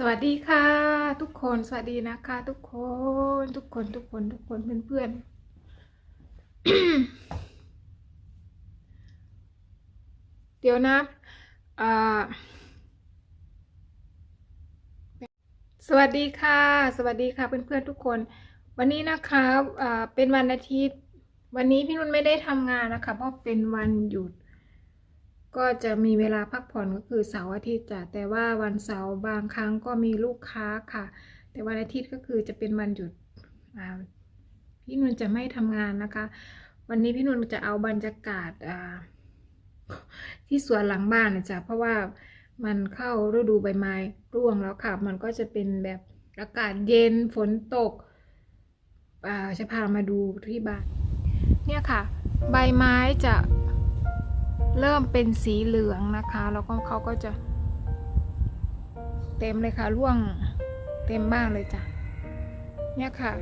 สวัสดีค่ะ ทุกคนสวัสดีนะคะ ทุกคนทุกคนทุกคนทุกคนเพื่อนเพื่อนเดี๋ยวนะอ่าสวัสดีค่ะ สวัสดีค่ะเพื่อนๆทุกคน วันนี้นะคะเป็นวันอาทิตย์ วันนี้พี่นุ่นไม่ได้ทำงานนะคะ เพราะเป็นวันหยุด ก็จะมีเวลาพักผ่อนก็คือเสาร์อาทิตย์จ้ะแต่ว่าวันเสาร์บางครั้งก็มีลูกค้าค่ะ แต่วันอาทิตย์ก็คือจะเป็นวันหยุดพี่นุ่นจะไม่ทำงานนะคะ วันนี้พี่นุ่นจะเอาบรรยากาศที่สวนหลังบ้านนะจ๊ะเพราะว่ามันเข้าฤดูใบไม้ร่วงแล้วค่ะ มันก็จะเป็นแบบอากาศเย็นฝนตกจะพามาดูที่บ้าน เนี่ยค่ะ ใบไม้จะ เริ่มเป็นสีเหลืองนะคะ แล้วก็เขาก็จะ เต็มเลยค่ะร่วงเต็มบ้านเลยจ้ะเนี่ยค่ะ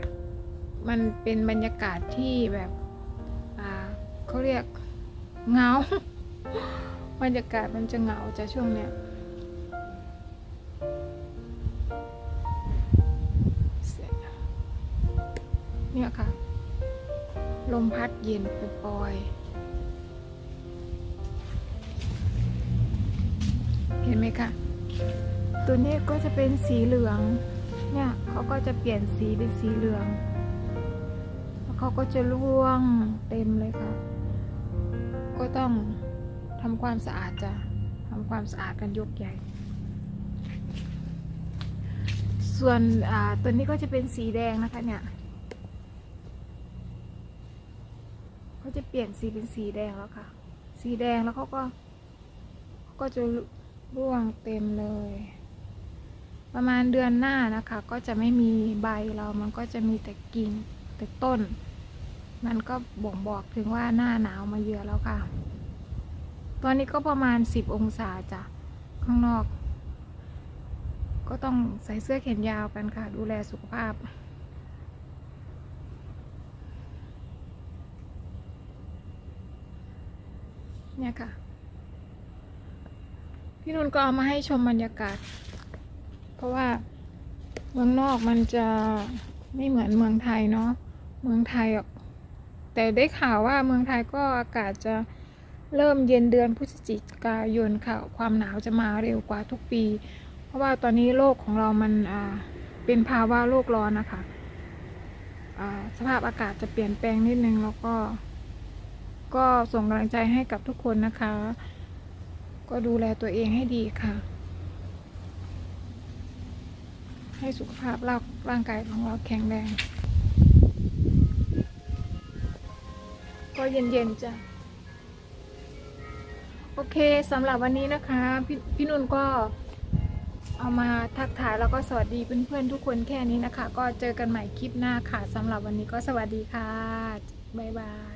มันเป็นบรรยากาศที่แบบเขาเรียกเงาบรรยากาศมันจะเงาจะช่วงเนี้ยเนี่ยค่ะ ลมพัดเย็นปล่อยๆ เห็นไหมคะตัวนี้ก็จะเป็นสีเหลือง เนี่ยเขาก็จะเปลี่ยนสีเป็นสีเหลืองแล้วเขาก็จะร่วงเต็มเลยค่ะ ก็ต้องทำความสะอาดจ้ะทำความสะอาดกันยกใหญ่ ส่วนตัวนี้ก็จะเป็นสีแดงนะคะเนี่ยเขาจะเปลี่ยนสีเป็นสีแดงแล้วค่ะ สีแดงแล้วเขาก็เขาก็จะ ร่วงเต็มเลย ประมาณเดือนหน้านะคะ ก็จะไม่มีใบเรามันก็จะมีแต่กิ่งแต่ต้น มันก็บ่งบอกถึงว่าหน้าหนาวมาเยือนแล้วค่ะ ตอนนี้ก็ประมาณสิบองศาจ้ะข้างนอก ก็ต้องใส่เสื้อแขนยาวกันค่ะ ดูแลสุขภาพเนี่ยค่ะ พี่นุ่นก็เอามาให้ชมบรรยากาศ เพราะว่าเมืองนอกมันจะไม่เหมือนเมืองไทยเนาะเมืองไทยอะแต่ได้ข่าวว่าเมืองไทยก็อากาศจะเริ่มเย็นเดือนพฤศจิกายนค่ะ ความหนาวจะมาเร็วกว่าทุกปี เพราะว่าตอนนี้โลกของเรามันเป็นภาวะโลกร้อนนะคะสภาพอากาศจะเปลี่ยนแปลงนิดนึงแล้วก็ ก็ส่งกำลังใจให้กับทุกคนนะคะ ก็ดูแลตัวเองให้ดีค่ะ ให้สุขภาพร่างกายของเราแข็งแรงก็เย็นๆจ้ะโอเคสำหรับวันนี้นะคะพี่พี่นุ่นก็เอามาทักทายแล้วก็สวัสดีเพื่อนๆทุกคนแค่นี้นะคะ ก็เจอกันใหม่คลิปหน้าค่ะสำหรับวันนี้ก็สวัสดีค่ะ บ๊ายบาย